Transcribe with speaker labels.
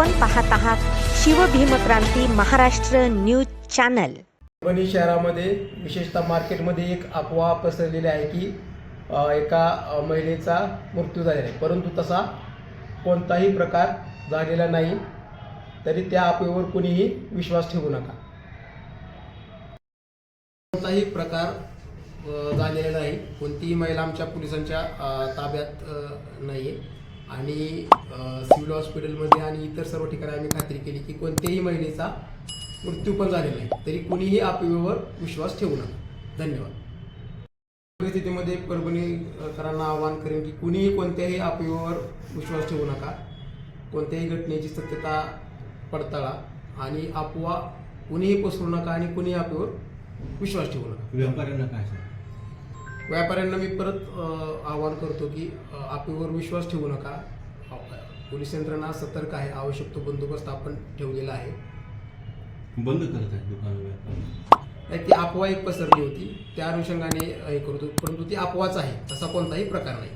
Speaker 1: आपण पाहत आहात शिवभीमक्रांती महाराष्ट्र न्यूज चॅनल.
Speaker 2: परभणी शहरामध्ये विशेषतः मार्केटमध्ये एक अफवा पसरलेली आहे की एका महिलेचा मृत्यू झालेला आहे. परंतु तसा कोणताही प्रकार झालेला नाही तरी त्या अफवेवर कुणीही विश्वास ठेवू नका. कोणताही प्रकार झालेला नाही. कोणतीही महिला आमच्या पोलिसांच्या ताब्यात नाही आहे आणि सिव्हिल हॉस्पिटलमध्ये आणि इतर सर्व ठिकाणी आम्ही खात्री केली की कोणत्याही महिलेचा मृत्यू पण झालेला नाही. तरी कुणीही आपल्यावर विश्वास ठेवू नका. धन्यवाद. परिस्थितीमध्ये परभणीकरांना आवाहन करेन की कुणीही कोणत्याही अफवेवर विश्वास ठेवू नका. कोणत्याही घटनेची सत्यता पडताळा आणि अफवा कुणीही पसरू नका आणि कुणीही अफवेवर विश्वास ठेवू नका.
Speaker 3: व्यापाऱ्यांना काय सांग
Speaker 2: व्यापाऱ्यांना मी परत आवाहन करतो की आपल्यावर विश्वास ठेवू नका. पोलीस यंत्रणा सतर्क आहे आवश्यक तो बंदोबस्त आपण ठेवलेला आहे.
Speaker 3: बंद करत आहेत दुकान
Speaker 2: नाही ती अफवा एक पसरली होती. त्या अनुषंगाने हे करतो. परंतु ती अफवाच आहे तसा कोणताही प्रकार नाही.